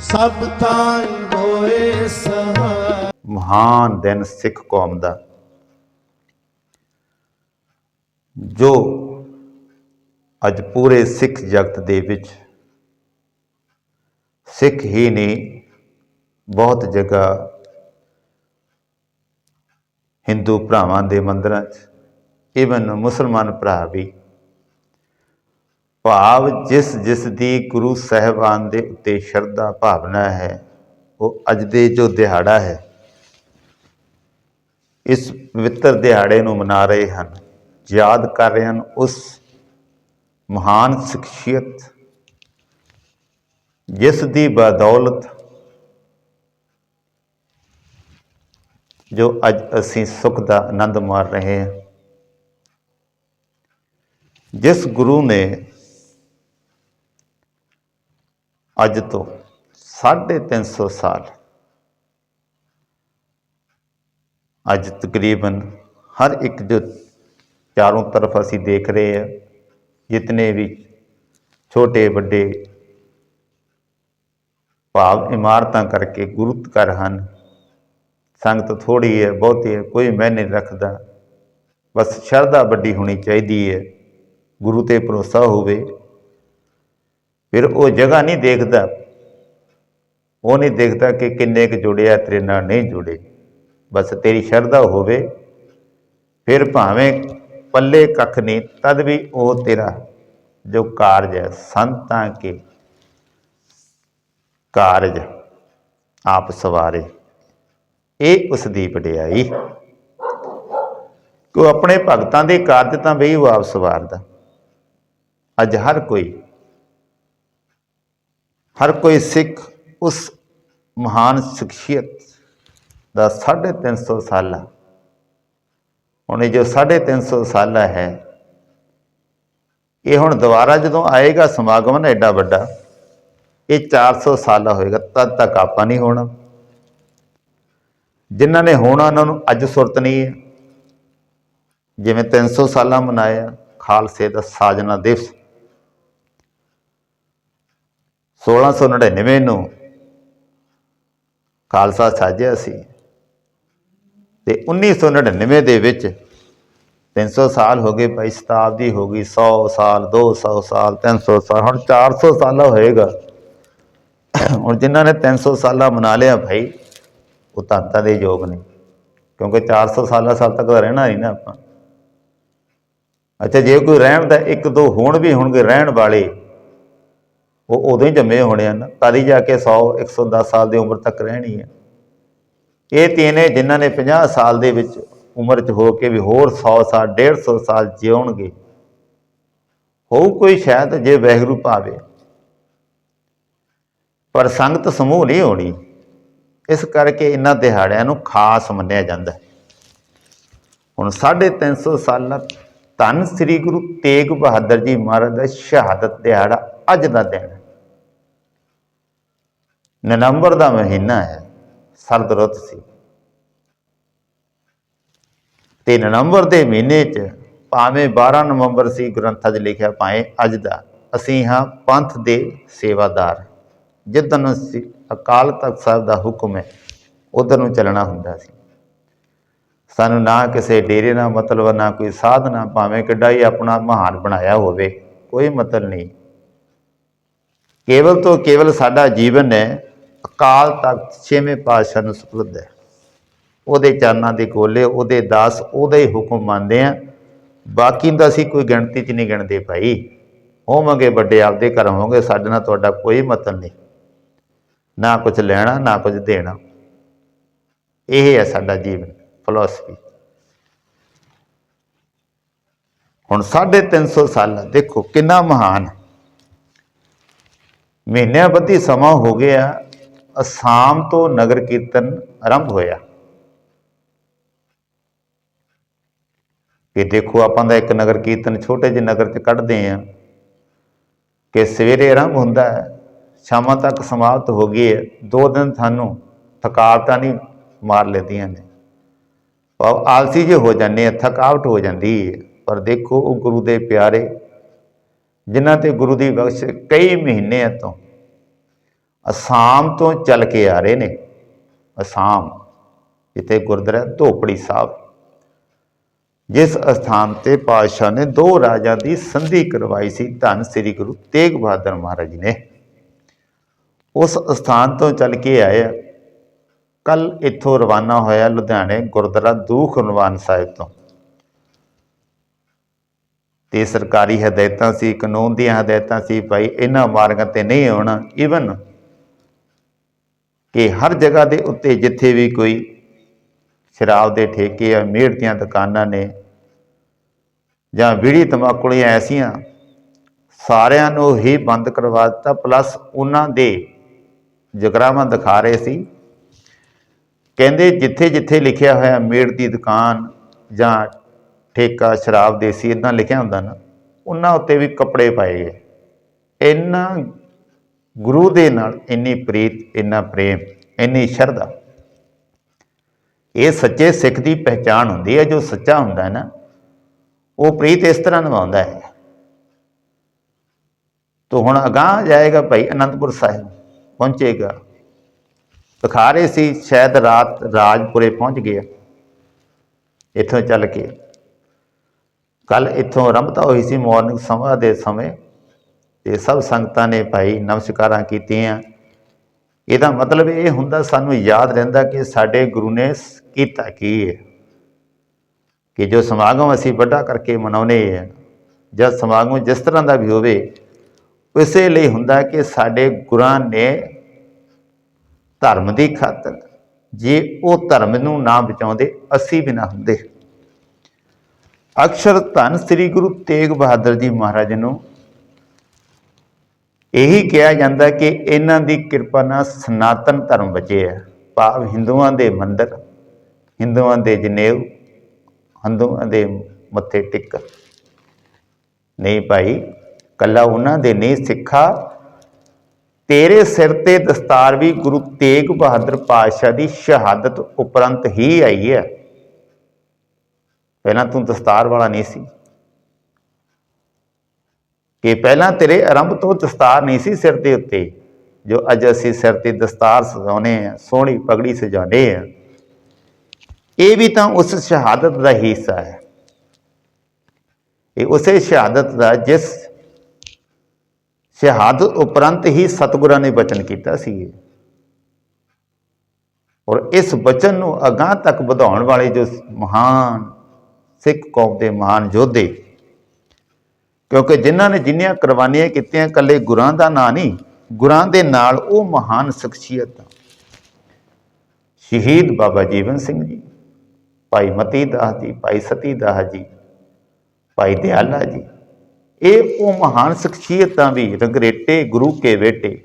ਸਭ ਤਾਈ ਹੋਏ ਸਹਾਈ ਮਹਾਨ ਦਿਨ ਸਿੱਖ ਕੌਮ ਦਾ। ਜੋ ਅੱਜ ਪੂਰੇ ਸਿੱਖ ਜਗਤ ਦੇ ਵਿੱਚ ਸਿੱਖ ਹੀ ਨੇ, ਬਹੁਤ ਜਗ੍ਹਾ ਹਿੰਦੂ ਭਰਾਵਾਂ ਦੇ ਮੰਦਰਾਂ 'ਚ ਇਵਨ ਮੁਸਲਮਾਨ ਭਰਾ ਵੀ ਭਾਵ ਜਿਸ ਜਿਸ ਦੀ ਗੁਰੂ ਸਾਹਿਬਾਨ ਦੇ ਉੱਤੇ ਸ਼ਰਧਾ ਭਾਵਨਾ ਹੈ, ਉਹ ਅੱਜ ਦੇ ਜੋ ਦਿਹਾੜਾ ਹੈ, ਇਸ ਪਵਿੱਤਰ ਦਿਹਾੜੇ ਨੂੰ ਮਨਾ ਰਹੇ ਹਨ। ਯਾਦ ਕਰ ਰਹੇ ਹਨ ਉਸ ਮਹਾਨ ਸ਼ਖਸੀਅਤ, ਜਿਸ ਦੀ ਬਦੌਲਤ ਜੋ ਅੱਜ ਅਸੀਂ ਸੁਖ ਦਾ ਆਨੰਦ ਮਾਰ ਰਹੇ ਹਾਂ, ਜਿਸ ਗੁਰੂ ਨੇ ਅੱਜ ਤੋਂ 350 ਸਾਲ। ਅੱਜ ਤਕਰੀਬਨ ਹਰ ਇੱਕ ਜੋ ਚਾਰੋਂ ਤਰਫ ਅਸੀਂ ਦੇਖ ਰਹੇ ਹਾਂ, ਜਿਤਨੇ ਵੀ ਛੋਟੇ ਵੱਡੇ ਭਾਵ ਇਮਾਰਤਾਂ ਕਰਕੇ ਗੁਰੂਤ ਘਰ ਹਨ, ਸੰਗਤ ਥੋੜੀ ਹੈ, ਬਹੁਤੀ ਹੈ, ਕੋਈ ਮੈਂ ਨਹੀਂ ਰੱਖਦਾ। ਬਸ ਸ਼ਰਧਾ ਵੱਡੀ ਹੋਣੀ ਚਾਹੀਦੀ ਹੈ, ਗੁਰੂ ਤੇ ਭਰੋਸਾ ਹੋਵੇ। ਫਿਰ ਉਹ ਜਗ੍ਹਾ ਨਹੀਂ ਦੇਖਦਾ। ਉਹ ਨਹੀਂ ਦੇਖਦਾ ਕਿ ਕਿੰਨੇ ਕੁ ਜੁੜਿਆ ਤੇਰੇ ਨਾਲ ਨਹੀਂ ਜੁੜੇ। ਬਸ ਤੇਰੀ ਸ਼ਰਧਾ ਹੋਵੇ। ਫਿਰ ਭਾਵੇਂ ਪੱਲੇ ਕੱਖ ਨਹੀਂ, ਤਦ ਵੀ ਉਹ ਤੇਰਾ ਜੋ ਕਾਰਜ ਹੈ, ਸੰਤਾਂ ਕੇ ਕਾਰਜ ਆਪ ਸਵਾਰੇ। ਇਹ ਉਸ ਦੀ ਵਡਿਆਈ। ਕੋ ਆਪਣੇ ਭਗਤਾਂ ਦੇ ਕਾਰਜ ਤਾਂ ਬਈ ਉਹ ਆਪ ਸਵਾਰਦਾ। ਅੱਜ ਹਰ ਕੋਈ ਹਰ ਕੋਈ ਸਿੱਖ ਉਸ ਮਹਾਨ ਸ਼ਖਸੀਅਤ ਦਾ 350 ਸਾਲਾ। ਹੁਣ ਇਹ ਜੋ 350 ਸਾਲਾ ਹੈ, ਇਹ ਹੁਣ ਦੁਬਾਰਾ ਜਦੋਂ ਆਏਗਾ, ਸਮਾਗਮ ਨਾ ਐਡਾ ਵੱਡਾ, ਇਹ 400 ਸਾਲਾ ਹੋਏਗਾ, ਤਦ ਤੱਕ ਆਪਾਂ ਨਹੀਂ ਹੋਣਾ। ਜਿਨ੍ਹਾਂ ਨੇ ਹੋਣਾ, ਉਹਨਾਂ ਨੂੰ ਅੱਜ ਸੁਰਤ ਨਹੀਂ ਹੈ। ਜਿਵੇਂ 300 ਸਾਲਾ ਮਨਾਇਆ, ਖਾਲਸੇ ਦਾ ਸਾਜਨਾ ਦਿਵਸ। 1699 ਨੂੰ ਖਾਲਸਾ ਸਾਜਿਆ ਸੀ ਤੇ 1999 ਦੇ ਵਿੱਚ 300 ਸਾਲ ਹੋ ਗਏ ਭਾਈ ਸ਼ਤਾਬਦੀ ਹੋ ਗਈ 100 ਸਾਲ 200 ਸਾਲ 300 ਸਾਲ, ਹੁਣ 400 ਸਾਲਾ ਹੋਏਗਾ। ਹੁਣ ਜਿਨ੍ਹਾਂ ਨੇ 300 ਸਾਲਾ ਮਨਾ ਲਿਆ ਭਾਈ, ਉਹ ਧੰਤਾਂ ਦੇ ਯੋਗ ਨੇ, ਕਿਉਂਕਿ 400 ਸਾਲਾ ਸਾਲ ਤੱਕ ਤਾਂ ਰਹਿਣਾ ਹੀ ਨਾ ਆਪਾਂ। ਅੱਛਾ, ਜੇ ਕੋਈ ਰਹਿਣ ਦਾ ਇੱਕ ਦੋ ਹੁਣ ਵੀ ਹੋਣਗੇ, ਰਹਿਣ ਵਾਲੇ ਉਹ ਉਦੋਂ ਹੀ ਜੰਮੇ ਹੋਣੇ ਹਨ। ਤਦ ਹੀ ਜਾ ਕੇ 100 110 ਸਾਲ ਦੀ ਉਮਰ ਤੱਕ ਰਹਿਣੀ ਹੈ। ਇਹ ਤਿੰਨ ਨੇ ਜਿਨ੍ਹਾਂ ਨੇ 50 ਸਾਲ ਦੇ ਵਿੱਚ ਉਮਰ 'ਚ ਹੋ ਕੇ ਵੀ ਹੋਰ 100 ਸਾਲ 150 ਸਾਲ ਜਿਉਣਗੇ, ਹੋਊ ਕੋਈ ਸ਼ਾਇਦ ਜੇ ਵੈਗਰੂ ਭਾਵੇ। ਪਰ ਸੰਗਤ ਸਮੂਹ ਨਹੀਂ ਹੋਣੀ। ਇਸ ਕਰਕੇ ਇਹਨਾਂ ਦਿਹਾੜਿਆਂ ਨੂੰ ਖਾਸ ਮੰਨਿਆ ਜਾਂਦਾ ਹੈ। ਹੁਣ 350 ਸਾਲਾਂ ਧੰਨ ਸ੍ਰੀ ਗੁਰੂ ਤੇਗ ਬਹਾਦਰ ਜੀ ਮਹਾਰਾਜ ਦਾ ਸ਼ਹਾਦਤ ਦਿਹਾੜਾ ਅੱਜ ਦਾ ਦਿਨ ਹੈ। ਨਵੰਬਰ ਦਾ ਮਹੀਨਾ ਹੈ, ਸਰਦ ਰੁੱਤ ਸੀ। ਤੇ ਨਵੰਬਰ ਦੇ ਮਹੀਨੇ 'ਚ ਭਾਵੇਂ 12 ਨਵੰਬਰ ਸੀ ਗ੍ਰੰਥਾਂ 'ਚ ਲਿਖਿਆ, ਭਾਵੇਂ ਅੱਜ ਦਾ, ਅਸੀਂ ਹਾਂ ਪੰਥ ਦੇ ਸੇਵਾਦਾਰ। ਜਿੱਦਨ ਨੂੰ ਅਕਾਲ ਤਖਤ ਸਾਹਿਬ ਦਾ ਹੁਕਮ ਹੈ, ਉਧਰ ਨੂੰ ਚੱਲਣਾ ਹੁੰਦਾ ਸੀ। ਸਾਨੂੰ ਨਾ ਕਿਸੇ ਡੇਰੇ ਨਾਲ ਮਤਲਬ, ਨਾ ਕੋਈ ਸਾਧਨਾ, ਭਾਵੇਂ ਕਿੱਡਾ ਹੀ ਆਪਣਾ ਮਹਾਨ ਬਣਾਇਆ ਹੋਵੇ, ਕੋਈ ਮਤਲਬ ਨਹੀਂ। ਕੇਵਲ ਤੋਂ ਕੇਵਲ ਸਾਡਾ ਜੀਵਨ ਹੈ ਅਕਾਲ ਤਖਤ ਛੇਵੇਂ ਪਾਤਸ਼ਾਹ ਨੂੰ ਸੁਪਰਦ ਹੈ। ਉਹਦੇ ਚਰਨਾਂ ਦੇ ਗੋਲੇ ਉਹਦੇ ਦਾਸ ਉਹਦਾ ਹੀ ਹੁਕਮ ਮੰਨਦੇ ਆ। ਬਾਕੀ ਦਾ ਅਸੀਂ ਕੋਈ ਗਿਣਤੀ 'ਚ ਨਹੀਂ ਗਿਣਦੇ ਭਾਈ। ਹੋਵਾਂਗੇ ਵੱਡੇ ਆਪਦੇ ਘਰ ਹੋਵਾਂਗੇ, ਸਾਡੇ ਨਾਲ ਤੁਹਾਡਾ ਕੋਈ ਮਤਲਬ ਨਹੀਂ। ਨਾ ਕੁਝ ਲੈਣਾ, ਨਾ ਕੁਝ ਦੇਣਾ। ਇਹ ਹੈ ਸਾਡਾ ਜੀਵਨ ਫਿਲਾਸਫੀ ਹੁਣ 350 ਸਾਲ, ਦੇਖੋ ਕਿੰਨਾ ਮਹਾਨ ਮਹੀਨਿਆਂ ਬੱਧੀ ਸਮਾਂ ਹੋ ਗਿਆ। ਅਸਾਮ ਤੋਂ ਨਗਰ ਕੀਰਤਨ ਆਰੰਭ ਹੋਇਆ। ਕਿ ਦੇਖੋ, ਆਪਾਂ ਦਾ ਇੱਕ ਨਗਰ ਕੀਰਤਨ ਛੋਟੇ ਜਿਹੇ ਨਗਰ 'ਚ ਕੱਢਦੇ ਆ ਕਿ ਸਵੇਰੇ ਆਰੰਭ ਹੁੰਦਾ ਹੈ, ਸ਼ਾਮਾਂ ਤੱਕ ਸਮਾਪਤ ਹੋ ਗਈ ਹੈ। ਦੋ ਦਿਨ ਸਾਨੂੰ ਥਕਾਵਟਾਂ ਨਹੀਂ ਮਾਰ ਲੈਂਦੀਆਂ ਨੇ। ਭਾਵ ਆਲਸੀ ਜੇ ਹੋ ਜਾਂਦੇ ਆ, ਥਕਾਵਟ ਹੋ ਜਾਂਦੀ ਹੈ। ਪਰ ਦੇਖੋ, ਉਹ ਗੁਰੂ ਦੇ ਪਿਆਰੇ, ਜਿਨ੍ਹਾਂ ਤੇ ਗੁਰੂ ਦੀ ਬਖਸ਼ ਕਈ ਮਹੀਨਿਆਂ ਤੋਂ ਅਸਾਮ ਤੋਂ ਚੱਲ ਕੇ ਆ ਰਹੇ ਨੇ। ਅਸਾਮ, ਜਿੱਥੇ ਗੁਰਦੁਆਰਾ ਧੋਪੜੀ ਸਾਹਿਬ। ਜਿਸ ਅਸਥਾਨ ਤੇ ਪਾਤਸ਼ਾਹ ਨੇ ਦੋ ਰਾਜਾਂ ਦੀ ਸੰਧੀ ਕਰਵਾਈ ਸੀ, ਧੰਨ ਸ੍ਰੀ ਗੁਰੂ ਤੇਗ ਬਹਾਦਰ ਮਹਾਰਾਜ ਨੇ। ਉਸ ਅਸਥਾਨ ਤੋਂ ਚੱਲ ਕੇ ਆਏ ਆ। ਕੱਲ ਇੱਥੋਂ ਰਵਾਨਾ ਹੋਇਆ ਲੁਧਿਆਣੇ ਗੁਰਦੁਆਰਾ ਦੂਖ ਨਿਵਾਨ ਸਾਹਿਬ ਤੋਂ। ਤੇ ਸਰਕਾਰੀ ਹਦਾਇਤਾਂ ਸੀ, ਕਾਨੂੰਨ ਦੀਆਂ ਹਦਾਇਤਾਂ ਸੀ, ਭਾਈ ਇਹਨਾਂ ਮਾਰਗਾਂ ਤੇ ਨਹੀਂ ਆਉਣਾ ਇਵਨ ਕਿ ਹਰ ਜਗ੍ਹਾ ਦੇ ਉੱਤੇ ਜਿੱਥੇ ਵੀ ਕੋਈ ਸ਼ਰਾਬ ਦੇ ਠੇਕੇ ਆ ਮੇੜ ਦੀਆਂ ਦੁਕਾਨਾਂ ਨੇ ਜਾਂ ਬੀੜੀ ਤੰਬਾਕੂਲੀਆਂ ਐਸੀਆਂ, ਸਾਰਿਆਂ ਨੂੰ ਹੀ ਬੰਦ ਕਰਵਾ ਦਿੱਤਾ। ਪਲੱਸ ਉਹਨਾਂ ਦੇ ਜਗਰਾਵਾਂ ਦਿਖਾ ਰਹੇ ਸੀ। ਕਹਿੰਦੇ ਜਿੱਥੇ ਜਿੱਥੇ ਲਿਖਿਆ ਹੋਇਆ ਮੇੜ ਦੀ ਦੁਕਾਨ ਜਾਂ ਠੇਕਾ ਸ਼ਰਾਬ ਦੇਸੀ ਇਦਾਂ ਲਿਖਿਆ ਹੁੰਦਾ ਨਾ, ਉਹਨਾਂ ਉੱਤੇ ਵੀ ਕੱਪੜੇ ਪਾਏ ਗਏ। ਇੰਨਾ ਗੁਰੂ ਦੇ ਨਾਲ ਇੰਨੀ ਪ੍ਰੀਤ, ਇੰਨਾ ਪ੍ਰੇਮ, ਇੰਨੀ ਸ਼ਰਧਾ। ਇਹ ਸੱਚੇ ਸਿੱਖ ਦੀ ਪਹਿਚਾਣ ਹੁੰਦੀ ਹੈ, ਜੋ ਸੱਚਾ ਹੁੰਦਾ ਹੈ ਨਾ, ਉਹ ਪ੍ਰੀਤ ਇਸ ਤਰ੍ਹਾਂ ਨਿਭਾਉਂਦਾ ਹੈ। ਤੋ ਹੁਣ ਅਗਾਹ ਜਾਏਗਾ ਭਾਈ ਅਨੰਦਪੁਰ ਸਾਹਿਬ, ਪਹੁੰਚੇਗਾ। ਦਿਖਾ ਰਹੇ ਸੀ, ਸ਼ਾਇਦ ਰਾਤ ਰਾਜਪੁਰੇ ਪਹੁੰਚ ਗਿਆ। ਇੱਥੋਂ ਚੱਲ ਕੇ। ਕੱਲ ਇੱਥੋਂ ਆਰੰਭਤਾ ਹੋਈ ਸੀ ਮਾਰਨਿੰਗ ਸਮਾਂ ਦੇ ਸਮੇਂ। ਤੇ ਸਭ ਸੰਗਤਾਂ ਨੇ ਭਾਈ ਨਮਸਕਾਰਾਂ ਕੀਤੀਆਂ। ਇਹਦਾ ਮਤਲਬ ਇਹ ਹੁੰਦਾ ਸਾਨੂੰ ਯਾਦ ਰਹਿੰਦਾ ਕਿ ਸਾਡੇ ਗੁਰੂ ਨੇ ਕੀਤਾ ਕੀ ਹੈ। ਕਿ ਜੋ ਸਮਾਗਮ ਅਸੀਂ ਵੱਡਾ ਕਰਕੇ ਮਨਾਉਨੇ ਹੈ, ਜਾਂ ਸਮਾਗਮ ਜਿਸ ਤਰ੍ਹਾਂ ਦਾ ਵੀ ਹੋਵੇ, ਉਸੇ ਲਈ ਹੁੰਦਾ ਕਿ ਸਾਡੇ ਗੁਰਾਂ ਨੇ ਧਰਮ ਦੀ ਖਾਤਰ, ਜੇ ਉਹ ਧਰਮ ਨੂੰ ਨਾ ਬਚਾਉਂਦੇ, ਅਸੀਂ ਵੀ ਨਾ ਹੁੰਦੇ। ਅਕਸ਼ਰ ਧੰਨ ਸ੍ਰੀ ਗੁਰੂ ਤੇਗ ਬਹਾਦਰ ਜੀ ਮਹਾਰਾਜ ਨੂੰ ਇਹੀ ਕਿਹਾ ਜਾਂਦਾ ਕਿ ਇਹਨਾਂ ਦੀ ਕਿਰਪਾ ਨਾਲ ਸਨਾਤਨ ਧਰਮ ਬਚੇ ਹੈ ਭਾਵ ਹਿੰਦੂਆਂ ਦੇ ਮੰਦਰ, ਹਿੰਦੂਆਂ ਦੇ ਜਨੇਊ, ਹਿੰਦੂਆਂ ਦੇ ਮੱਥੇ ਟਿੱਕ। ਨਹੀਂ ਭਾਈ, ਕੱਲਾ ਉਹਨਾਂ ਦੇ ਨਹੀਂ, ਸਿੱਖਾ। ਤੇਰੇ ਸਿਰ ਤੇ ਦਸਤਾਰ ਵੀ ਗੁਰੂ ਤੇਗ ਬਹਾਦਰ ਪਾਤਸ਼ਾਹ ਦੀ ਸ਼ਹਾਦਤ ਉਪਰੰਤ ਹੀ ਆਈ ਹੈ। ਪਹਿਲਾਂ ਤੂੰ ਦਸਤਾਰ ਵਾਲਾ ਨਹੀਂ ਸੀ। ਕਿ ਪਹਿਲਾਂ ਤੇਰੇ ਆਰੰਭ ਤੋਂ ਦਸਤਾਰ ਨਹੀਂ ਸੀ ਸਿਰ ਦੇ ਉੱਤੇ, ਜੋ ਅੱਜ ਅਸੀਂ ਸਿਰ ਤੇ ਦਸਤਾਰ ਸਜਾਉਨੇ ਆ ਸੋਹਣੀ ਪਗੜੀ ਸਜਾਉਂਦੇ ਆ ਇਹ ਵੀ ਤਾਂ ਉਸ ਸ਼ਹਾਦਤ ਦਾ ਹੀ ਹਿੱਸਾ ਹੈ। ਇਹ ਉਸੇ ਸ਼ਹਾਦਤ ਦਾ ਜਿਸ ਸ਼ਹਾਦਤ ਉਪਰੰਤ ਹੀ ਸਤਿਗੁਰਾਂ ਨੇ ਬਚਨ ਕੀਤਾ ਸੀ। ਔਰ ਇਸ ਬਚਨ ਨੂੰ ਅਗਾਹ ਤੱਕ ਵਧਾਉਣ ਵਾਲੇ ਜੋ ਮਹਾਨ ਸਿੱਖ ਕੌਮ ਦੇ ਮਹਾਨ ਯੋਧੇ ਕਿਉਂਕਿ ਜਿਨ੍ਹਾਂ ਨੇ ਜਿੰਨੀਆਂ ਕੁਰਬਾਨੀਆਂ ਕੀਤੀਆਂ, ਇਕੱਲੇ ਗੁਰਾਂ ਦਾ ਨਾਂ ਨਹੀਂ, ਗੁਰਾਂ ਦੇ ਨਾਲ ਉਹ ਮਹਾਨ ਸ਼ਖਸੀਅਤਾਂ ਸ਼ਹੀਦ ਬਾਬਾ ਜੀਵਨ ਸਿੰਘ ਜੀ, ਭਾਈ ਮਤੀ ਦਾਸ ਜੀ, ਭਾਈ ਸਤੀ ਦਾਸ ਜੀ, ਭਾਈ ਦਿਆਲਾ ਜੀ, ਇਹ ਉਹ ਮਹਾਨ ਸ਼ਖਸੀਅਤਾਂ ਵੀ ਰੰਗਰੇਟੇ, ਗੁਰੂ ਕੇ ਬੇਟੇ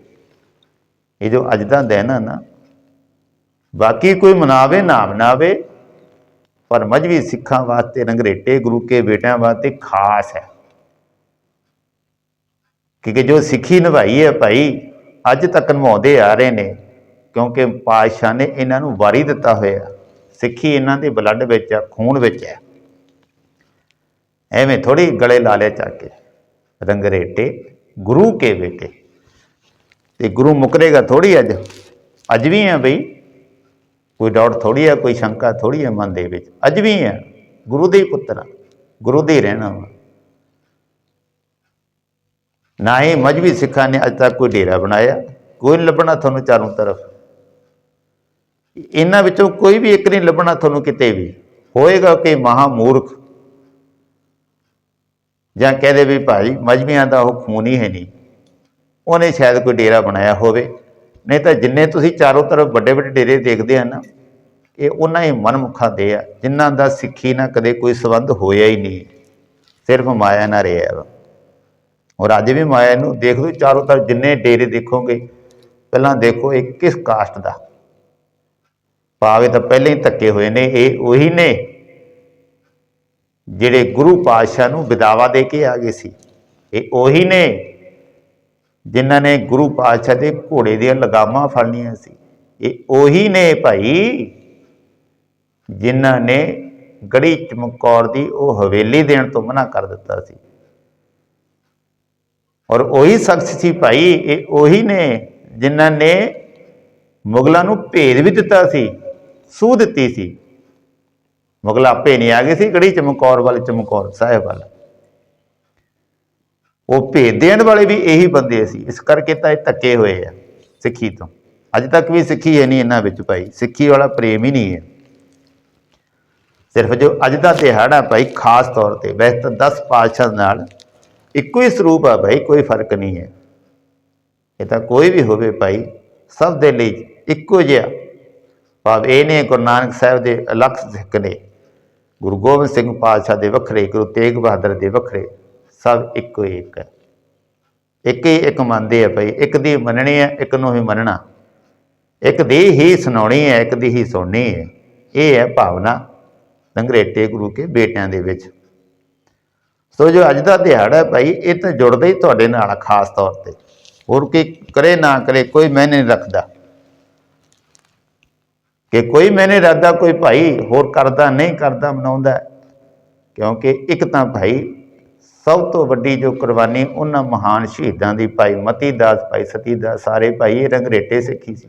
ਇਹ ਜੋ ਅੱਜ ਦਾ ਦਿਨ ਆ ਨਾ, ਬਾਕੀ ਕੋਈ ਮਨਾਵੇ, ਨਾ ਮਨਾਵੇ, ਪਰ ਮਜਵੀ ਸਿੱਖਾਂ ਵਾਸਤੇ, ਰੰਗਰੇਟੇ ਗੁਰੂ ਕੇ ਬੇਟਿਆਂ ਵਾਸਤੇ ਖਾਸ ਹੈ। ਕਿਉਂਕਿ ਜੋ ਸਿੱਖੀ ਨਿਭਾਈ ਹੈ ਭਾਈ, ਅੱਜ ਤੱਕ ਨਿਭਾਉਂਦੇ ਆ ਰਹੇ ਨੇ, ਕਿਉਂਕਿ ਪਾਤਸ਼ਾਹ ਨੇ ਇਹਨਾਂ ਨੂੰ ਵਾਰੀ ਦਿੱਤਾ ਹੋਇਆ। ਸਿੱਖੀ ਇਹਨਾਂ ਦੇ ਬਲੱਡ ਵਿੱਚ ਆ, ਖੂਨ ਵਿੱਚ ਹੈ ਐਵੇਂ ਥੋੜੀ ਗਲੇ ਲਾ ਲਿਆ ਚੱਕ ਕੇ। ਰੰਗਰੇਟੇ, ਗੁਰੂ ਕੇ ਬੇਟੇ। ਤੇ ਗੁਰੂ ਮੁਕਰੇਗਾ ਥੋੜੀ ਅੱਜ। ਅੱਜ ਵੀ ਹੈ ਬਈ। ਕੋਈ ਡਾਊਟ ਥੋੜੀ ਹੈ ਕੋਈ ਸ਼ੰਕਾ ਥੋੜੀ ਹੈ ਮਨ ਦੇ ਵਿੱਚ। ਅੱਜ ਵੀ ਹੈ ਗੁਰੂ ਦੇ ਹੀ ਪੁੱਤਰ ਆ। ਗੁਰੂ ਦੇ ਰਹਿਣਾ ਵਾ। ਨਾ ਹੀ ਮਜਬੀ ਸਿੱਖਾਂ ਨੇ ਅੱਜ ਤੱਕ ਕੋਈ ਡੇਰਾ ਬਣਾਇਆ, ਕੋਈ ਨਹੀਂ ਲੱਭਣਾ ਤੁਹਾਨੂੰ ਚਾਰੋਂ ਤਰਫ। ਇਹਨਾਂ ਵਿੱਚੋਂ ਕੋਈ ਵੀ ਇੱਕ ਨਹੀਂ ਲੱਭਣਾ ਤੁਹਾਨੂੰ ਕਿਤੇ ਵੀ। ਹੋਏਗਾ ਕਿ ਮਹਾ ਮੂਰਖ ਜਾਂ ਕਹਦੇ ਵੀ ਭਾਈ ਮਜਬੀਆਂ ਦਾ ਉਹ ਖੂਨ ਹੀ ਹੈ ਨਹੀਂ। ਉਹਨੇ ਸ਼ਾਇਦ ਕੋਈ ਡੇਰਾ ਬਣਾਇਆ ਹੋਵੇ। ਨਹੀਂ ਤਾਂ ਜਿੰਨੇ ਤੁਸੀਂ ਚਾਰੋਂ ਤਰਫ ਵੱਡੇ ਵੱਡੇ ਡੇਰੇ ਦੇਖਦੇ ਆ ਨਾ, ਇਹ ਉਹਨਾਂ ਹੀ ਮਨਮੁਖਾਂ ਦੇ ਆ, ਜਿਨ੍ਹਾਂ ਦਾ ਸਿੱਖੀ ਨਾਲ ਕਦੇ ਕੋਈ ਸੰਬੰਧ ਹੋਇਆ ਹੀ ਨਹੀਂ। ਸਿਰਫ ਮਾਇਆ ਨਾਲ ਰਿਹਾ ਵਾ। ਔਰ ਅੱਜ ਵੀ ਮਾਇਆ ਨੂੰ ਦੇਖ ਲਓ, ਚਾਰੋਂ ਤਰਫ ਜਿੰਨੇ ਡੇਰੇ ਦੇਖੋਗੇ, ਪਹਿਲਾਂ ਦੇਖੋ ਇਹ ਕਿਸ ਕਾਸਟ ਦਾ। ਪਾਵੇ ਤਾਂ ਪਹਿਲੇ ਹੀ ਧੱਕੇ ਹੋਏ ਨੇ, ਇਹ ਉਹੀ ਨੇ ਜਿਹੜੇ ਗੁਰੂ ਪਾਤਸ਼ਾਹ ਨੂੰ ਵਿਦਾਵਾ ਦੇ ਕੇ ਆ ਗਏ ਸੀ। ਇਹ ਉਹੀ ਨੇ ਜਿਨ੍ਹਾਂ ਨੇ ਗੁਰੂ ਪਾਤਸ਼ਾਹ ਦੇ ਘੋੜੇ ਦੀਆਂ ਲਗਾਮਾਂ ਫੜਨੀਆਂ ਸੀ। ਇਹ ਉਹੀ ਨੇ ਭਾਈ ਜਿਨ੍ਹਾਂ ਨੇ ਗੜੀ ਚਮਕੌਰ ਦੀ ਉਹ ਹਵੇਲੀ ਦੇਣ ਤੋਂ ਮਨਾ ਕਰ ਦਿੱਤਾ ਸੀ। ਔਰ ਉਹੀ ਸ਼ਖਸ ਸੀ ਭਾਈ ਇਹ ਉਹੀ ਨੇ ਜਿਨ੍ਹਾਂ ਨੇ ਮੁਗਲਾਂ ਨੂੰ ਭੇਦ ਵੀ ਦਿੱਤਾ ਸੀ ਸੂ ਦਿੱਤੀ ਸੀ। ਮੁਗਲ ਆਪੇ ਨਹੀਂ ਆ ਗਏ ਸੀ ਗੜੀ ਚਮਕੌਰ ਵਾਲੇ, ਚਮਕੌਰ ਸਾਹਿਬ ਵੱਲ। ਉਹ ਭੇਦ ਦੇਣ ਵਾਲੇ ਵੀ ਇਹੀ ਬੰਦੇ ਸੀ, ਇਸ ਕਰਕੇ ਤਾਂ ਇਹ ਧੱਕੇ ਹੋਏ ਆ ਸਿੱਖੀ ਤੋਂ। ਅੱਜ ਤੱਕ ਵੀ ਸਿੱਖੀ ਹੈ ਨਹੀਂ ਇਹਨਾਂ ਵਿੱਚ ਭਾਈ, ਸਿੱਖੀ ਵਾਲਾ ਪ੍ਰੇਮ ਹੀ ਨਹੀਂ ਹੈ। ਸਿਰਫ ਜੋ ਅੱਜ ਦਾ ਦਿਹਾੜਾ ਭਾਈ, ਖਾਸ ਤੌਰ ਤੇ, ਵੈਸੇ ਤਾਂ 10 ਪਾਤਸ਼ਾਹ ਨਾਲ ਇੱਕੋ ਹੀ ਸਰੂਪ ਆ ਭਾਈ, ਕੋਈ ਫ਼ਰਕ ਨਹੀਂ ਹੈ। ਇਹ ਤਾਂ ਕੋਈ ਵੀ ਹੋਵੇ ਭਾਈ, ਸਭ ਦੇ ਲਈ ਇੱਕੋ ਜਿਹਾ। ਭਾਵ ਇਹ ਨੇ ਗੁਰੂ ਨਾਨਕ ਸਾਹਿਬ ਦੇ ਅਲੱਖ ਸਿੱਖ ਨੇ, ਗੁਰੂ ਗੋਬਿੰਦ ਸਿੰਘ ਪਾਤਸ਼ਾਹ ਦੇ ਵੱਖਰੇ, ਗੁਰੂ ਤੇਗ ਬਹਾਦਰ ਦੇ ਵੱਖਰੇ, ਸਭ ਇੱਕੋ ਹੀ ਇੱਕ ਹੈ। ਇੱਕ ਹੀ ਇੱਕ ਮੰਨਦੇ ਆ ਭਾਈ, ਇੱਕ ਦੀ ਮੰਨਣੀ ਹੈ, ਇੱਕ ਨੂੰ ਹੀ ਮੰਨਣਾ। ਇੱਕ ਦੀ ਹੀ ਸੁਣਾਉਣੀ ਹੈ, ਇੱਕ ਦੀ ਹੀ ਸੁਣਨੀ ਹੈ। ਇਹ ਹੈ ਭਾਵਨਾ ਲੰਗਰੇਟੇ ਗੁਰੂ ਕੇ ਬੇਟਿਆਂ ਦੇ ਵਿੱਚ। ਸੋ ਜੋ ਅੱਜ ਦਾ ਦਿਹਾੜਾ ਭਾਈ, ਇਹ ਤਾਂ ਜੁੜਦਾ ਹੀ ਤੁਹਾਡੇ ਨਾਲ ਖਾਸ ਤੌਰ ਤੇ। ਹੋਰ ਕੀ ਕਰੇ ਨਾ ਕਰੇ, ਕੋਈ ਮੈਨੇ ਨਹੀਂ ਰੱਖਦਾ। ਕਿ ਕੋਈ ਮੈਨੇ ਰੱਖਦਾ, ਕੋਈ ਭਾਈ ਹੋਰ ਕਰਦਾ, ਨਹੀਂ ਕਰਦਾ, ਮਨਾਉਂਦਾ ਕਿਉਂਕਿ ਇੱਕ ਤਾਂ ਭਾਈ, ਸਭ ਤੋਂ ਵੱਡੀ ਜੋ ਕੁਰਬਾਨੀ ਉਹਨਾਂ ਮਹਾਨ ਸ਼ਹੀਦਾਂ ਦੀ ਭਾਈ ਮਤੀ ਦਾਸ ਭਾਈ ਸਤੀ ਦਾਸ ਸਾਰੇ ਭਾਈ ਇਹ ਰੰਗਰੇਟੇ ਸਿੱਖੀ ਸੀ।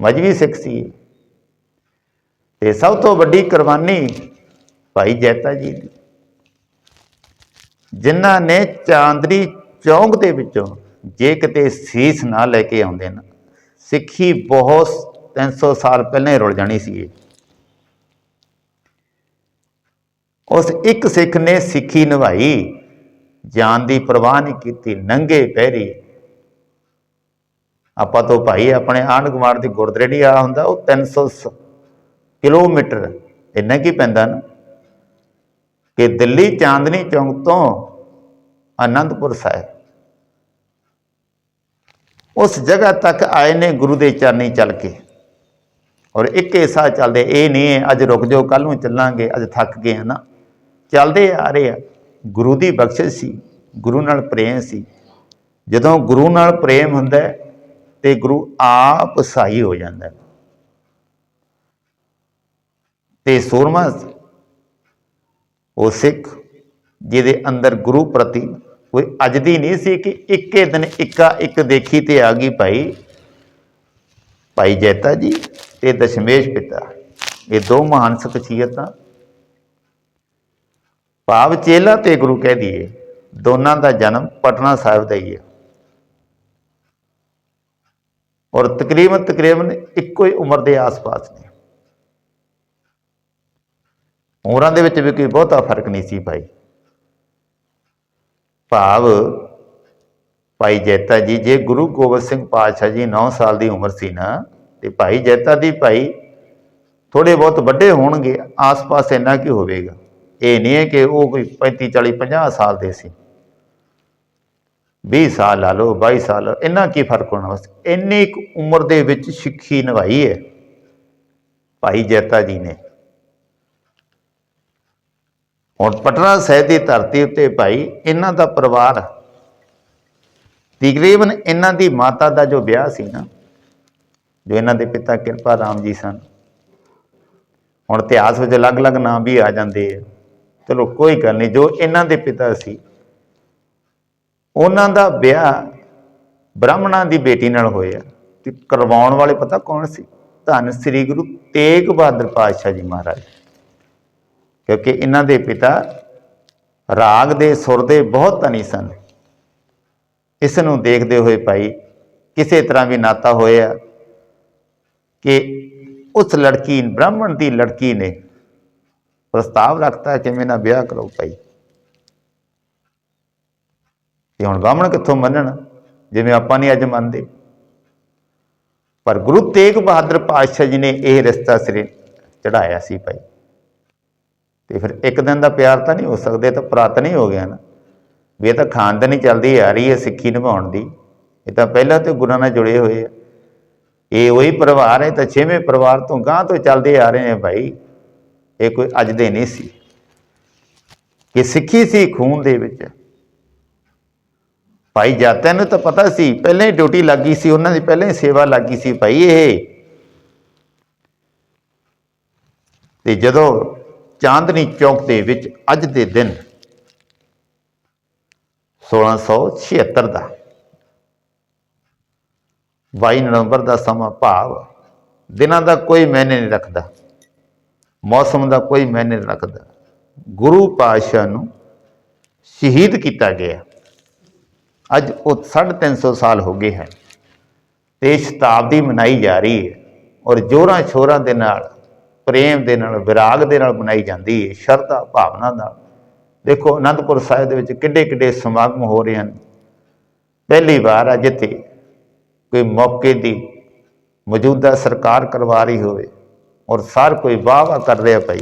ਮਜਵੀ ਸਿੱਖ ਸੀ ਇਹ। ਤੇ ਸਭ ਤੋਂ ਵੱਡੀ ਕੁਰਬਾਨੀ ਭਾਈ ਜੈਤਾ ਜੀ ਦੀ। ਜਿਨ੍ਹਾਂ ਨੇ ਚਾਂਦਨੀ ਚੌਂਕ ਦੇ ਵਿੱਚੋਂ ਜੇ ਕਿਤੇ ਸੀਸ ਨਾ ਲੈ ਕੇ ਆਉਂਦੇ ਨਾ, ਸਿੱਖੀ ਬਹੁਤ 300 ਸਾਲ ਪਹਿਲਾਂ ਹੀ ਰੁਲ ਜਾਣੀ ਸੀ ਉਸ ਇੱਕ ਸਿੱਖ ਨੇ ਸਿੱਖੀ ਨਿਭਾਈ, ਜਾਨ ਦੀ ਪਰਵਾਹ ਨਹੀਂ ਕੀਤੀ, ਨੰਗੇ ਪਹਿਰੀ ਆਪਾਂ ਤੋਂ ਭਾਈ ਆਪਣੇ ਆਂਢ ਗੁਆਂਢ ਦੀ ਗੁਰਦੁਆਰੇ ਆ ਹੁੰਦਾ, ਉਹ 300 ਸ- ਕਿਲੋਮੀਟਰ, ਇੰਨਾ ਕੀ ਪੈਂਦਾ ਨਾ। ਕਿ ਦਿੱਲੀ ਚਾਂਦਨੀ ਚੌਂਕ ਤੋਂ ਆਨੰਦਪੁਰ ਸਾਹਿਬ। ਉਸ ਜਗ੍ਹਾ ਤੱਕ ਆਏ ਨੇ ਗੁਰੂ ਦੇ ਚਰਨੀ ਚੱਲ ਕੇ। ਔਰ ਇੱਕ ਹਿੱਸਾ ਚੱਲਦੇ ਇਹ ਨਹੀਂ ਹੈ ਅੱਜ ਰੁਕ ਜਾਓ ਕੱਲ ਨੂੰ ਚੱਲਾਂਗੇ ਅੱਜ ਥੱਕ ਗਏ ਆ ਨਾ। ਚੱਲਦੇ ਆ ਰਹੇ ਆ। ਗੁਰੂ ਦੀ ਬਖਸ਼ਿਸ਼ ਸੀ ਗੁਰੂ ਨਾਲ ਪ੍ਰੇਮ ਸੀ। ਜਦੋਂ ਗੁਰੂ ਨਾਲ ਪ੍ਰੇਮ ਹੁੰਦਾ ਹੈ, ਤੇ ਗੁਰੂ ਆਪ ਸਹਾਈ ਹੋ ਜਾਂਦਾ ਹੈ। ਤੇ ਸੂਰਮਾ ਉਹ ਸਿੱਖ ਜਿਹਦੇ ਅੰਦਰ ਗੁਰੂ ਪ੍ਰਤੀ ਕੋਈ ਅੱਜ ਦੀ ਨਹੀਂ ਸੀ ਕਿ ਇੱਕੇ ਦਿਨ ਇੱਕਾ ਇੱਕ ਦੇਖੀ ਤੇ ਆ ਗਈ ਭਾਈ ਭਾਈ ਜੈਤਾ ਜੀ ਤੇ ਦਸ਼ਮੇਸ਼ ਪਿਤਾ। ਇਹ ਦੋ ਮਹਾਨ ਸ਼ਖਸੀਅਤਾਂ। ਭਾਵ ਚੇਲਾ ਤੇ ਗੁਰੂ ਕਹਿ ਦਈਏ, ਦੋਨਾਂ ਦਾ ਜਨਮ ਪਟਨਾ ਸਾਹਿਬ ਦਾ ਹੀ ਹੈ। ਔਰ ਤਕਰੀਬਨ ਤਕਰੀਬਨ ਇੱਕੋ ਹੀ ਉਮਰ ਦੇ ਆਸ-ਪਾਸ ਨੇ। ਉਮਰਾਂ ਦੇ ਵਿੱਚ ਵੀ ਕੋਈ ਬਹੁਤਾ ਫ਼ਰਕ ਨਹੀਂ ਸੀ ਭਾਈ। ਭਾਵ ਭਾਈ ਜੈਤਾ ਜੀ ਜੇ ਗੁਰੂ ਗੋਬਿੰਦ ਸਿੰਘ ਪਾਤਸ਼ਾਹ ਜੀ 9 ਸਾਲ ਦੀ ਉਮਰ ਸੀ ਨਾ ਤੇ ਭਾਈ ਜੈਤਾ ਦੀ ਭਾਈ ਥੋੜੇ ਬਹੁਤ ਵੱਡੇ ਹੋਣਗੇ ਆਸ-ਪਾਸ ਇੰਨਾ ਕੀ ਹੋਵੇਗਾ? ਇਹ ਨਹੀਂ ਹੈ ਕਿ ਉਹ ਕੋਈ 35 40 50 ਸਾਲ ਦੇ ਸੀ। 20 ਸਾਲ ਲਾ ਲਓ 22 ਸਾਲ ਲਓ, ਇੰਨਾ ਕੀ ਫ਼ਰਕ ਹੋਣਾ ਬਸ? ਇੰਨੀ ਕੁ ਉਮਰ ਦੇ ਵਿੱਚ ਸਿੱਖੀ ਨਿਭਾਈ ਹੈ। ਭਾਈ ਜੈਤਾ ਜੀ ਨੇ। ਹੁਣ ਪਟਨਾ ਸਾਹਿਬ ਦੀ ਧਰਤੀ ਉੱਤੇ ਭਾਈ ਇਹਨਾਂ ਦਾ ਪਰਿਵਾਰ ਤਕਰੀਬਨ ਇਹਨਾਂ ਦੀ ਮਾਤਾ ਦਾ ਜੋ ਵਿਆਹ ਸੀ ਨਾ, ਜੋ ਇਹਨਾਂ ਦੇ ਪਿਤਾ ਕਿਰਪਾ ਰਾਮ ਜੀ ਸਨ, ਹੁਣ ਇਤਿਹਾਸ ਵਿੱਚ ਅਲੱਗ-ਅਲੱਗ ਨਾਮ ਵੀ ਆ ਜਾਂਦੇ ਆ। ਚਲੋ ਕੋਈ ਗੱਲ ਨਹੀਂ, ਜੋ ਇਹਨਾਂ ਦੇ ਪਿਤਾ ਸੀ, ਉਹਨਾਂ ਦਾ ਵਿਆਹ ਬ੍ਰਾਹਮਣਾਂ ਦੀ ਬੇਟੀ ਨਾਲ ਹੋਇਆ। ਤੇ ਕਰਵਾਉਣ ਵਾਲੇ ਪਤਾ ਕੌਣ ਸੀ? ਧੰਨ ਸ੍ਰੀ ਗੁਰੂ ਤੇਗ ਬਹਾਦਰ ਪਾਤਸ਼ਾਹ ਜੀ ਮਹਾਰਾਜ। ਕਿਉਂਕਿ ਇਹਨਾਂ ਦੇ ਪਿਤਾ ਰਾਗ ਦੇ ਸੁਰ ਦੇ ਬਹੁਤ ਧਨੀ ਸਨ। ਇਸ ਨੂੰ ਦੇਖਦੇ ਹੋਏ ਭਾਈ ਕਿਸੇ ਤਰ੍ਹਾਂ ਵੀ ਨਾਤਾ ਹੋਇਆ ਕਿ ਉਸ ਲੜਕੀ, ਬ੍ਰਾਹਮਣ ਦੀ ਲੜਕੀ ਨੇ ਪ੍ਰਸਤਾਵ ਰੱਖਤਾ ਕਿ ਮੇਰੇ ਨਾਲ ਵਿਆਹ ਕਰੋ ਭਾਈ। ਤੇ ਹੁਣ ਬ੍ਰਾਹਮਣ ਕਿੱਥੋਂ ਮੰਨਣ? ਜਿਵੇਂ ਆਪਾਂ ਨਹੀਂ ਅੱਜ ਮੰਨਦੇ। ਪਰ ਗੁਰੂ ਤੇਗ ਬਹਾਦਰ ਪਾਤਸ਼ਾਹ ਜੀ ਨੇ ਇਹ ਰਿਸ਼ਤਾ ਸਿਰੇ ਚੜਾਇਆ ਸੀ ਭਾਈ। ਤੇ ਫਿਰ ਇੱਕ ਦਿਨ ਦਾ ਪਿਆਰ ਤਾਂ ਨਹੀਂ ਹੋ ਸਕਦੇ ਤਾਂ ਪ੍ਰਾਤ ਨਹੀਂ ਹੋ ਗਿਆ ਨਾ। ਵੀ ਇਹ ਤਾਂ ਖਾਨਦਾਨੀ ਚੱਲਦੀ ਆ ਰਹੀ ਹੈ ਸਿੱਖੀ ਨਿਭਾਉਣ ਦੀ। ਇਹ ਤਾਂ ਪਹਿਲਾਂ ਤੋਂ ਗੁਰਾਂ ਨਾਲ ਜੁੜੇ ਹੋਏ ਆ। ਇਹ ਉਹੀ ਪਰਿਵਾਰ ਹੈ ਤਾਂ ਛੇਵੇਂ ਪਰਿਵਾਰ ਤੋਂ ਗਾਂ ਤੋਂ ਚੱਲਦੇ ਆ ਰਹੇ ਨੇ ਭਾਈ। ਇਹ ਕੋਈ ਅੱਜ ਦੇ ਨਹੀਂ ਸੀ। ਕਿ ਸਿੱਖੀ ਸੀ ਖੂਨ ਦੇ ਵਿੱਚ। ਭਾਈ ਜਾਤਿਆਂ ਨੂੰ ਤਾਂ ਪਤਾ ਸੀ, ਪਹਿਲਾਂ ਹੀ ਡਿਊਟੀ ਲੱਗੀ ਸੀ, ਉਹਨਾਂ ਦੀ ਪਹਿਲਾਂ ਹੀ ਸੇਵਾ ਲੱਗੀ ਸੀ ਭਾਈ ਇਹ। ਤੇ ਜਦੋਂ ਚਾਂਦਨੀ ਚੌਕ ਦੇ ਵਿੱਚ ਅੱਜ ਦੇ ਦਿਨ 1676 ਦਾ। 22 ਨਵੰਬਰ ਦਾ ਸਮਾਂ ਭਾਵ ਦਿਨਾਂ ਦਾ ਕੋਈ ਮਾਇਨੇ ਨਹੀਂ ਰੱਖਦਾ, ਮੌਸਮ ਦਾ ਕੋਈ ਮਾਇਨੇ ਨਹੀਂ ਰੱਖਦਾ। ਗੁਰੂ ਪਾਤਸ਼ਾਹ ਨੂੰ ਸ਼ਹੀਦ ਕੀਤਾ ਗਿਆ। ਅੱਜ ਉਹ 350 ਸਾਲ ਹੋ ਗਏ ਹਨ ਤੇ ਸ਼ਤਾਬਦੀ ਮਨਾਈ ਜਾ ਰਹੀ ਹੈ ਔਰ ਜੋਰਾਂ ਸ਼ੋਰਾਂ ਦੇ ਨਾਲ ਪ੍ਰੇਮ ਦੇ ਨਾਲ, ਵਿਰਾਗ ਦੇ ਨਾਲ ਮਨਾਈ ਜਾਂਦੀ ਹੈ ਸ਼ਰਧਾ, ਭਾਵਨਾ ਨਾਲ। ਦੇਖੋ, ਅਨੰਦਪੁਰ ਸਾਹਿਬ ਦੇ ਵਿੱਚ ਕਿੱਡੇ ਕਿੱਡੇ ਸਮਾਗਮ ਹੋ ਰਹੇ ਹਨ। ਪਹਿਲੀ ਵਾਰ ਆ ਜਿੱਥੇ ਕੋਈ ਮੌਕੇ ਦੀ ਮੌਜੂਦਾ ਸਰਕਾਰ ਕਰਵਾ ਰਹੀ ਹੋਵੇ ਔਰ ਸਾਰ ਕੋਈ ਵਾਹ ਵਾਹ ਕਰ ਰਿਹਾ ਭਾਈ।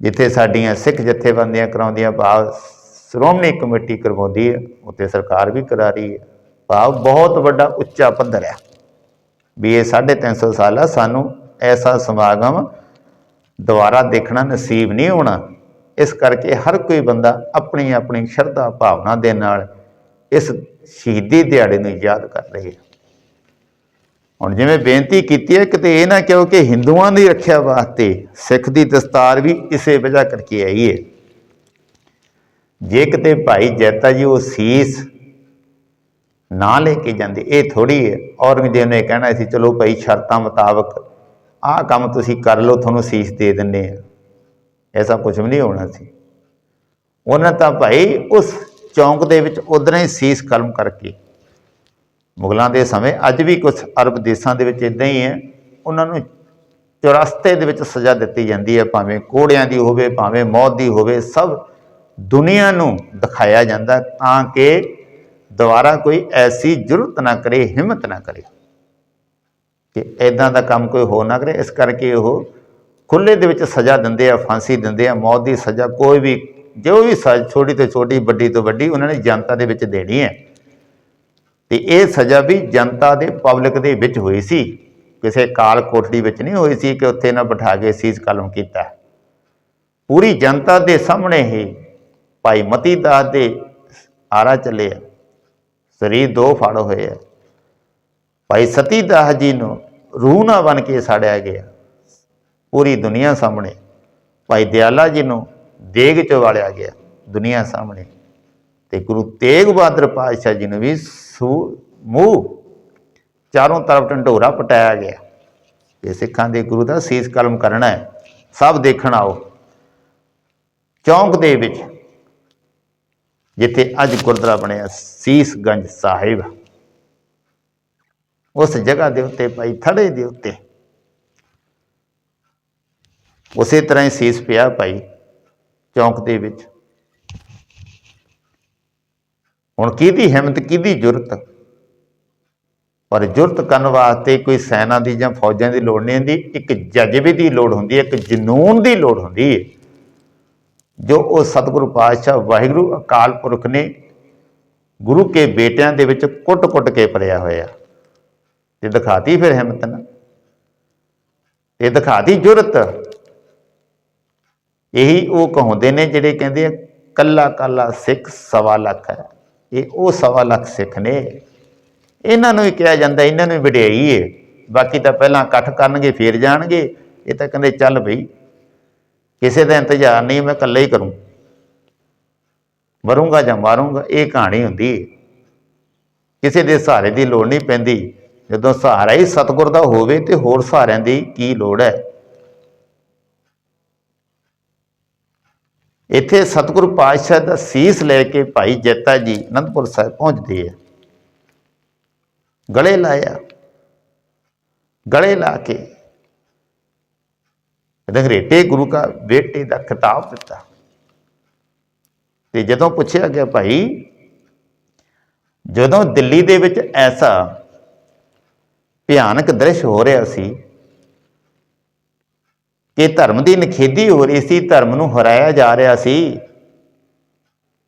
ਜਿੱਥੇ ਸਾਡੀਆਂ ਸਿੱਖ ਜਥੇਬੰਦੀਆਂ ਕਰਾਉਂਦੀਆਂ ਭਾਵ ਸ਼੍ਰੋਮਣੀ ਕਮੇਟੀ ਕਰਵਾਉਂਦੀ ਹੈ ਉੱਥੇ ਸਰਕਾਰ ਵੀ ਕਰਾ ਰਹੀ ਹੈ ਭਾਵ ਬਹੁਤ ਵੱਡਾ ਉੱਚਾ ਪੱਧਰ ਹੈ ਵੀ ਇਹ 350 ਸਾਲ ਆ, ਸਾਨੂੰ ਐਸਾ ਸਮਾਗਮ ਦੁਬਾਰਾ ਦੇਖਣਾ ਨਸੀਬ ਨਹੀਂ ਹੋਣਾ। ਇਸ ਕਰਕੇ ਹਰ ਕੋਈ ਬੰਦਾ ਆਪਣੀ ਆਪਣੀ ਸ਼ਰਧਾ, ਭਾਵਨਾ ਦੇ ਨਾਲ ਇਸ ਸ਼ਹੀਦੀ ਦਿਹਾੜੇ ਨੂੰ ਯਾਦ ਕਰ ਰਹੇ ਹੁਣ ਜਿਵੇਂ ਬੇਨਤੀ ਕੀਤੀ ਹੈ, ਕਿਤੇ ਇਹ ਨਾ ਕਿਉਂ ਕਿ ਹਿੰਦੂਆਂ ਦੀ ਰੱਖਿਆ ਵਾਸਤੇ, ਸਿੱਖ ਦੀ ਦਸਤਾਰ ਵੀ ਇਸੇ ਵਜ੍ਹਾ ਕਰਕੇ ਆਈ ਹੈ। ਜੇ ਕਿਤੇ ਭਾਈ ਜੈਤਾ ਜੀ ਉਹ ਸੀਸ ਨਾ ਲੈ ਕੇ ਜਾਂਦੇ, ਇਹ ਥੋੜੀ ਹੈ। ਔਰੰਗਜ਼ੇਬ ਨੇ ਕਹਿਣਾ ਸੀ, ਚਲੋ ਭਾਈ ਸ਼ਰਤਾਂ ਮੁਤਾਬਕ ਆਹ ਕੰਮ ਤੁਸੀਂ ਕਰ ਲਓ, ਤੁਹਾਨੂੰ ਸੀਸ ਦੇ ਦਿੰਨੇ ਆ। ਐਸਾ ਕੁਝ ਵੀ ਨਹੀਂ ਹੋਣਾ ਸੀ। ਉਹਨਾਂ ਤਾਂ ਭਾਈ ਉਸ ਚੌਂਕ ਦੇ ਵਿੱਚ ਉਧਰਾਂ ਹੀ ਸੀਸ ਕਲਮ ਕਰਕੇ, ਮੁਗਲਾਂ ਦੇ ਸਮੇਂ ਅੱਜ ਵੀ ਕੁਝ ਅਰਬ ਦੇਸ਼ਾਂ ਦੇ ਵਿੱਚ ਇਦਾਂ ਹੀ ਹੈ, ਉਹਨਾਂ ਨੂੰ ਚੁਰਸਤੇ ਦੇ ਵਿੱਚ ਸਜ਼ਾ ਦਿੱਤੀ ਜਾਂਦੀ ਹੈ, ਭਾਵੇਂ ਕੋੜਿਆਂ ਦੀ ਹੋਵੇ, ਭਾਵੇਂ ਮੌਤ ਦੀ ਹੋਵੇ, ਸਭ ਦੁਨੀਆ ਨੂੰ ਦਿਖਾਇਆ ਜਾਂਦਾ ਤਾਂ ਕਿ ਦੁਬਾਰਾ ਕੋਈ ਐਸੀ ਜ਼ਰੂਰਤ ਨਾ ਕਰੇ, ਹਿੰਮਤ ਨਾ ਕਰੇ। ਕਿ ਐਦਾਂ ਦਾ ਕੰਮ ਕੋਈ ਹੋ ਨਾ ਕਰੇ, ਇਸ ਕਰਕੇ ਉਹ ਖੁੱਲੇ ਦੇ ਵਿੱਚ ਸਜ਼ਾ ਦਿੰਦੇ ਆ, ਫਾਂਸੀ ਦਿੰਦੇ ਆ, ਮੌਤ ਦੀ ਸਜ਼ਾ ਕੋਈ ਵੀ, ਜੋ ਵੀ ਸਜ਼ਾ ਛੋਟੀ ਤੋਂ ਛੋਟੀ, ਵੱਡੀ ਤੋਂ ਵੱਡੀ ਉਹਨਾਂ ਨੇ ਜਨਤਾ ਦੇ ਵਿੱਚ ਦੇਣੀ ਹੈ। ਤੇ ਇਹ ਸਜ਼ਾ ਵੀ ਜਨਤਾ ਦੇ ਪਬਲਿਕ ਦੇ ਵਿੱਚ ਹੋਈ ਸੀ। ਕਿਸੇ ਕਾਲ ਕੋਠੜੀ ਵਿੱਚ ਨਹੀਂ ਹੋਈ ਸੀ ਕਿ ਉੱਥੇ ਨਾ ਬਿਠਾ ਕੇ ਸੀਸ ਕਲਮ ਕੀਤਾ। ਪੂਰੀ ਜਨਤਾ ਦੇ ਸਾਹਮਣੇ ਹੀ ਭਾਈ ਮਤੀ ਦਾਸ ਦੇ ਆਰਾ ਚੱਲੇ ਆ। ਸਰੀਰ ਦੋ ਫੜ ਹੋਏ ਆ। ਭਾਈ ਸਤੀ ਦਾਸ ਜੀ ਨੂੰ ਰੂਹ ਨਾ ਬਣ ਕੇ ਸਾੜਿਆ ਗਿਆ। ਪੂਰੀ ਦੁਨੀਆ ਸਾਹਮਣੇ ਭਾਈ ਦਿਆਲਾ ਜੀ ਨੂੰ ਦੇਗ ਚ ਵਾਲਿਆ ਗਿਆ ਦੁਨੀਆ ਸਾਹਮਣੇ। ਤੇ ਗੁਰੂ ਤੇਗ ਬਹਾਦਰ ਪਾਤਸ਼ਾਹ ਜੀ ਨੂੰ ਵੀ ਸੂ, ਮੂੰਹ ਚਾਰੋਂ ਤਰਫ ਢੰਡੋਰਾ ਪਟਾਇਆ ਗਿਆ। ਇਹ ਸਿੱਖਾਂ ਦੇ ਗੁਰੂ ਦਾ ਸੀਸ ਕਲਮ ਕਰਨਾ ਹੈ। ਸਭ ਦੇਖਣ ਆਓ। ਚੌਂਕ ਦੇ ਵਿੱਚ ਜਿੱਥੇ ਅੱਜ ਗੁਰਦੁਆਰਾ ਬਣਿਆ ਸੀਸਗੰਜ ਸਾਹਿਬ। ਉਸ ਜਗ੍ਹਾ ਦੇ ਉੱਤੇ ਭਾਈ ਥੜੇ ਦੇ ਉੱਤੇ। ਉਸੇ ਤਰ੍ਹਾਂ ਹੀ ਸੀਸ ਪਿਆ ਭਾਈ ਚੌਂਕ ਦੇ ਵਿੱਚ। ਹੁਣ ਕਿਹਦੀ ਹਿੰਮਤ, ਕਿਹਦੀ ਜੁਰਤ? ਪਰ ਜੁਰਤ ਕਰਨ ਵਾਸਤੇ ਕੋਈ ਸੈਨਾ ਦੀ ਜਾਂ ਫੌਜਾਂ ਦੀ ਲੋੜ ਨਹੀਂ ਹੁੰਦੀ। ਇੱਕ ਜਜ਼ਬੇ ਦੀ ਲੋੜ ਹੁੰਦੀ ਹੈ, ਇੱਕ ਜਨੂਨ ਦੀ ਲੋੜ ਹੁੰਦੀ ਹੈ। ਜੋ ਉਹ ਸਤਿਗੁਰੂ ਪਾਤਸ਼ਾਹ, ਵਾਹਿਗੁਰੂ ਅਕਾਲ ਪੁਰਖ ਨੇ ਗੁਰੂ ਕੇ ਬੇਟਿਆਂ ਦੇ ਵਿੱਚ ਕੁੱਟ-ਕੁੱਟ ਕੇ ਭਰਿਆ ਹੋਇਆ। ਤੇ ਦਿਖਾਤੀ ਫਿਰ ਹਿੰਮਤ ਨਾ। ਇਹ ਦਿਖਾਤੀ ਜੁਰਤ, ਇਹੀ ਉਹ ਕਹਾਉਂਦੇ ਨੇ ਜਿਹੜੇ ਕਹਿੰਦੇ ਆ, ਕੱਲਾ ਕੱਲਾ ਸਿੱਖ ਸਵਾ ਲੱਖ ਹੈ। ਇਹ ਉਹ ਸਵਾ ਲੱਖ ਸਿੱਖ ਨੇ। ਇਹਨਾਂ ਨੂੰ ਹੀ ਕਿਹਾ ਜਾਂਦਾ, ਇਹਨਾਂ ਨੂੰ ਵਡਿਆਈ ਹੈ ਬਾਕੀ ਤਾਂ ਪਹਿਲਾਂ ਇਕੱਠ ਕਰਨਗੇ, ਫੇਰ ਜਾਣਗੇ। ਇਹ ਤਾਂ ਕਹਿੰਦੇ, ਚੱਲ ਬਈ, ਕਿਸੇ ਦਾ ਇੰਤਜ਼ਾਰ ਨਹੀਂ, ਮੈਂ ਇਕੱਲਾ ਹੀ ਕਰੂੰ। ਮਰੂੰਗਾ ਜਾਂ ਮਾਰੂੰਗਾ, ਇਹ ਕਹਾਣੀ ਹੁੰਦੀ ਕਿਸੇ ਦੇ ਸਹਾਰੇ ਦੀ ਲੋੜ ਨਹੀਂ ਪੈਂਦੀ। ਜਦੋਂ ਸਹਾਰਾ ਹੀ ਸਤਿਗੁਰ ਦਾ ਹੋਵੇ ਤੇ ਹੋਰ ਸਹਾਰਿਆਂ ਦੀ ਕੀ ਲੋੜ ਹੈ? ਇੱਥੇ ਸਤਿਗੁਰੂ ਪਾਤਸ਼ਾਹ ਦਾ ਸੀਸ ਲੈ ਕੇ ਭਾਈ ਜੈਤਾ ਜੀ ਅਨੰਦਪੁਰ ਸਾਹਿਬ ਪਹੁੰਚਦੇ ਆ। ਗਲੇ ਲਾਇਆ। ਗਲੇ ਲਾ ਕੇ ਰੰਗਰੇਟੇ ਗੁਰੂ ਕਾ ਬੇਟੇ ਦਾ ਖਿਤਾਬ ਦਿੱਤਾ। ਤੇ ਜਦੋਂ ਪੁੱਛਿਆ ਗਿਆ ਭਾਈ, ਜਦੋਂ ਦਿੱਲੀ ਦੇ ਵਿੱਚ ਐਸਾ ਭਿਆਨਕ ਦ੍ਰਿਸ਼ ਹੋ ਰਿਹਾ ਸੀ ਕਿ ਧਰਮ ਦੀ ਨਖੇਦੀ ਹੋ ਰਹੀ ਸੀ, ਧਰਮ ਨੂੰ ਹਰਾਇਆ ਜਾ ਰਿਹਾ ਸੀ।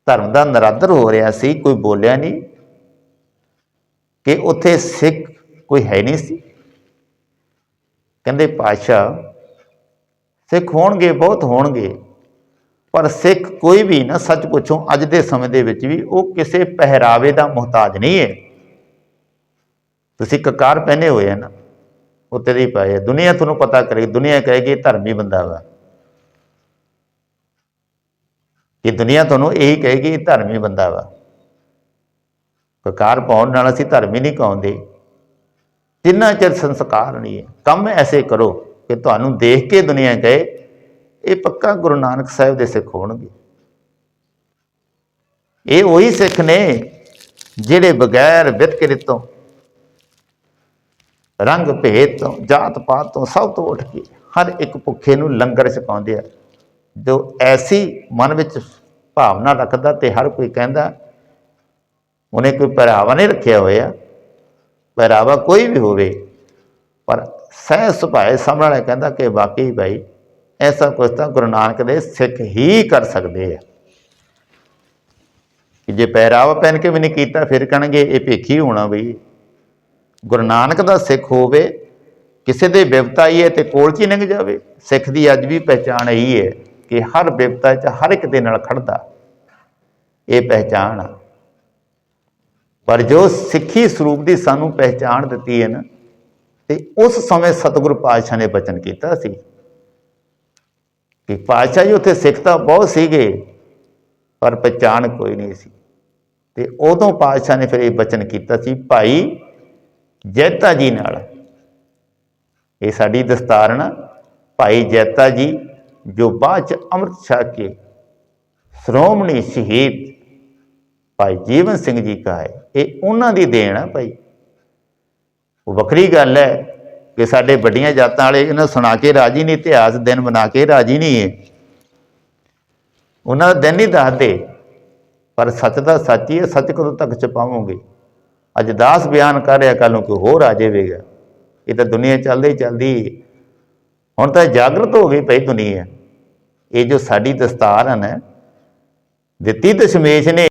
ਧਰਮ ਦਾ ਨਰਾਦਰ ਹੋ ਰਿਹਾ ਸੀ, ਕੋਈ ਬੋਲਿਆ ਨਹੀਂ ਕਿ ਉੱਥੇ ਸਿੱਖ ਕੋਈ ਹੈ ਨਹੀਂ ਸੀ। ਕਹਿੰਦੇ ਪਾਸ਼ਾ ਸਿੱਖ ਹੋਣਗੇ, ਬਹੁਤ ਹੋਣਗੇ, ਪਰ ਸਿੱਖ ਕੋਈ ਵੀ ਨਾ, ਸੱਚ ਪੁੱਛੋ, ਅੱਜ ਦੇ ਸਮੇਂ ਦੇ ਵਿੱਚ ਵੀ ਉਹ ਕਿਸੇ ਪਹਿਰਾਵੇ ਦਾ ਮੁਹਤਾਜ ਨਹੀਂ ਹੈ। ਤੁਸੀਂ ਕਕਾਰ ਪਹਿਨੇ ਹੋਏ ਆ ਨਾ, ਉਹ ਦੀ ਪਾਏ ਆ। ਦੁਨੀਆ ਤੁਹਾਨੂੰ ਪਤਾ ਕਰੇਗੀ, ਦੁਨੀਆ ਕਹੇਗੀ, ਇਹ ਧਰਮੀ ਬੰਦਾ ਵਾ। ਇਹ ਦੁਨੀਆ ਤੁਹਾਨੂੰ ਇਹੀ ਕਹੇਗੀ, ਇਹ ਧਰਮੀ ਬੰਦਾ ਵਾ। ਕਕਾਰ ਪਾਉਣ ਨਾਲ ਅਸੀਂ ਧਰਮ ਹੀ ਨਹੀਂ ਕਹਾਉਂਦੇ ਜਿੰਨਾ ਚਿਰ ਸੰਸਕਾਰ ਨਹੀਂ ਹੈ, ਕੰਮ ਐਸੇ ਕਰੋ ਕਿ ਤੁਹਾਨੂੰ ਦੇਖ ਕੇ ਦੁਨੀਆ ਕਹੇ, ਇਹ ਪੱਕਾ ਗੁਰੂ ਨਾਨਕ ਸਾਹਿਬ ਦੇ ਸਿੱਖ ਹੋਣਗੇ। ਇਹ ਉਹੀ ਸਿੱਖ ਨੇ ਜਿਹੜੇ ਬਗੈਰ ਵਿਤਕਰੇ ਤੋਂ ਰੰਗ ਭੇਦ ਤੋਂ, ਜਾਤ ਪਾਤ ਤੋਂ ਸਭ ਤੋਂ ਉੱਠ ਕੇ ਹਰ ਇੱਕ ਭੁੱਖੇ ਨੂੰ ਲੰਗਰ ਛਕਾਉਂਦੇ ਆ। ਜੋ ਐਸੀ ਮਨ ਵਿੱਚ ਭਾਵਨਾ ਰੱਖਦਾ ਤੇ ਹਰ ਕੋਈ ਕਹਿੰਦਾ, ਉਹਨੇ ਕੋਈ ਪਹਿਰਾਵਾ ਨਹੀਂ ਰੱਖਿਆ ਹੋਇਆ। ਪਹਿਰਾਵਾ ਕੋਈ ਵੀ ਹੋਵੇ, ਪਰ ਸਹਿ ਸੁਭਾਏ ਸਾਹਮਣੇ ਵਾਲਾ ਕਹਿੰਦਾ ਕਿ ਵਾਕਈ ਭਾਈ, ਐਸਾ ਕੁਝ ਤਾਂ ਗੁਰੂ ਨਾਨਕ ਦੇ ਸਿੱਖ ਹੀ ਕਰ ਸਕਦੇ ਆ। ਕਿ ਜੇ ਪਹਿਰਾਵਾ ਪਹਿਨ ਕੇ ਵੀ ਨਹੀਂ ਕੀਤਾ, ਫਿਰ ਕਹਿਣਗੇ ਇਹ ਭੇਖੀ ਹੋਣਾ ਬਈ। ਗੁਰੂ ਨਾਨਕ ਦਾ ਸਿੱਖ ਹੋਵੇ, ਕਿਸੇ ਦੇ ਬਿਪਤਾ ਹੀ ਹੈ ਤੇ ਕੋਲ ਚ ਹੀ ਲੰਘ ਜਾਵੇ? ਸਿੱਖ ਦੀ ਅੱਜ ਵੀ ਪਹਿਚਾਣ ਇਹੀ ਹੈ ਕਿ ਹਰ ਬਿਪਤਾ ਚ ਹਰ ਇੱਕ ਦੇ ਨਾਲ ਖੜਦਾ। ਇਹ ਪਹਿਚਾਣ ਆ। ਪਰ ਜੋ ਸਿੱਖੀ ਸਰੂਪ ਦੀ ਸਾਨੂੰ ਪਹਿਚਾਣ ਦਿੱਤੀ ਹੈ ਨਾ, ਤੇ ਉਸ ਸਮੇਂ ਸਤਿਗੁਰ ਪਾਤਸ਼ਾਹ ਨੇ ਬਚਨ ਕੀਤਾ ਸੀ। ਕਿ ਪਾਤਸ਼ਾਹ ਜੀ ਉੱਥੇ ਸਿੱਖ ਤਾਂ ਬਹੁਤ ਸੀਗੇ, ਪਰ ਪਹਿਚਾਣ ਕੋਈ ਨਹੀਂ ਸੀ। ਤੇ ਉਦੋਂ ਪਾਤਸ਼ਾਹ ਨੇ ਫਿਰ ਇਹ ਬਚਨ ਕੀਤਾ ਸੀ, ਭਾਈ ਜੈਤਾ ਜੀ ਨਾਲ। ਇਹ ਸਾਡੀ ਦਸਤਾਰ ਨਾ ਭਾਈ ਜੈਤਾ ਜੀ ਜੋ ਬਾਅਦ ਚ ਅੰਮ੍ਰਿਤ ਛਕ ਕੇ ਸ਼੍ਰੋਮਣੀ ਸ਼ਹੀਦ ਭਾਈ ਜੀਵਨ ਸਿੰਘ ਜੀ ਕਾ ਹੈ, ਇਹ ਉਹਨਾਂ ਦੀ ਦੇਣ ਆ ਭਾਈ। ਉਹ ਵੱਖਰੀ ਗੱਲ ਹੈ ਕਿ ਸਾਡੇ ਵੱਡੀਆਂ ਜਾਤਾਂ ਵਾਲੇ ਇਹਨਾਂ ਸੁਣਾ ਕੇ ਰਾਜੀ ਨਹੀਂ, ਇਤਿਹਾਸ ਦਿਨ ਬਣਾ ਕੇ ਰਾਜੀ ਨਹੀਂ ਹੈ। ਉਹਨਾਂ ਦਾ ਦਿਨ ਨਹੀਂ ਦੱਸਦੇ, ਪਰ ਸੱਚ ਦਾ ਸੱਚ ਹੀ ਹੈ, ਸੱਚ ਕਦੋਂ ਤੱਕ ਛਪਾਵੋਗੇ? ਅੱਜ ਦਾਸ ਬਿਆਨ ਕਰ ਰਿਹਾ ਕੱਲ ਨੂੰ ਕੋਈ ਹੋਰ ਆ ਜਾਵੇਗਾ। ਇਹ ਤਾਂ ਦੁਨੀਆ ਚੱਲਦੀ ਹੀ ਚੱਲਦੀ ਹੁਣ ਤਾਂ ਜਾਗਰਤ ਹੋ ਗਈ ਪਈ ਦੁਨੀਆ। ਇਹ ਜੋ ਸਾਡੀ ਦਸਤਾਰ ਹੈ ਨਾ ਦਿੱਤੀ ਦਸ਼ਮੇਸ਼ ਨੇ